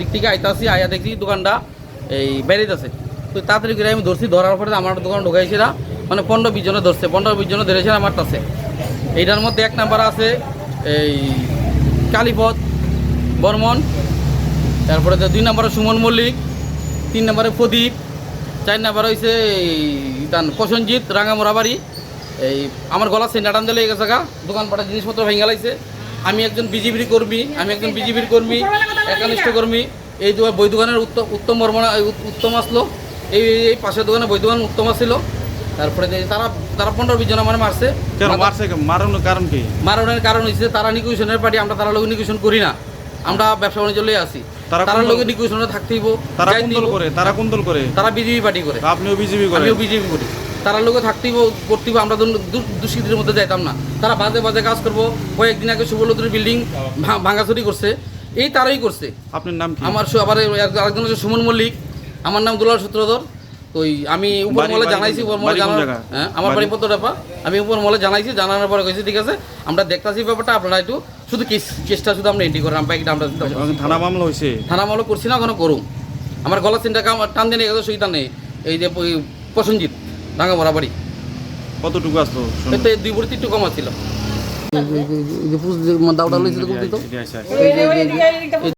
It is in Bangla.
দিক থেকে আইতাছি, আয়া দেখছি দোকানটা এই বেরিয়েছে তো তাড়াতাড়ি করে আমি ধরছি, ধরার পরে আমার দোকান ঢুকাইছিলাম মানে পনেরো বিশ জনে ধরছে, পনেরো বিশ জনে ধরেছে আমার কাছে। এইটার মধ্যে এক নাম্বার আছে এই কালীপদ, বর্মন, তারপরে দুই নম্বরে সুমন মল্লিক, তিন নম্বরে প্রদীপ, চার নম্বরে হয়েছে তান প্রসঞ্জিৎ রাঙামোড়া বাড়ি এই আমার গলা সেন্টাটান দিলে গেছে গা, দোকানপাটের জিনিসপত্র ভেঙে লাইছে। আমি একজন বিজেপির কর্মী আমি একজন বিজেপির কর্মী একনিষ্ঠ কর্মী। এই বই দোকানের উত্তম উত্তম বর্মনা উত্তম আসলো। এই এই পাশের দোকানে বই দোকান উত্তম আসছিল তারপরে তারা তারা পনেরো বিশ জন আমার মারছে। মারছে মারানোর কারণ কি? মারণের কারণ হচ্ছে তারা নিকুশনের পার্টি আমরা তারা লোক নিকুশন করি না। আমরা ব্যবসা বাণিজ্য লয়ে আছি তারা? লোকে নিকুশনে থাকতেইব তারা যাই কোন দল দিব। করে? তারা কোন দল করে? তারা বিজেপি পার্টি করে। আপনিও বিজেপি করেন আমিও বিজেপি করি। তারা লোকে থাকতেইব করতেইব আমরা দুষ্কৃতির মধ্যে যাইতাম না। তারা বাজে বাজে কাজ করব। কয়েকদিন আগে সুবলতুর বিল্ডিং ভাঙাচুরি করছে। এই তারাই করছে। আপনার নাম আমার আবার আরেকজন হচ্ছে সুমন মল্লিক। আমার নাম দুলাল সূত্রধর। তো এই আমি উপর মলে জানাইছি উপর মলে জানার হ্যাঁ আমার বাড়ি পত্রটাপা আমি উপর মলে জানাইছি জানানোর পরে কইছি ঠিক আছে আমরা দেখতাছি ব্যাপারটা আপনারা একটু শুধু কেস কেসটা শুধু আমরা এন্ট্রি করেন বাইকটা আমরা থানা মামলা হয়েছে থানা মামলা করছি না ওখানে করুন আমার গলা চিন্তা কাম টান দিয়ে নিয়ে গেছে সুইটা নেই। এই যে ওই প্রসঞ্জিৎ বরাবরই কতটুকু আসতো শুনুন। এতে দুই ভরি একটু কম আসছিল দাউটা লইছিল এদিকে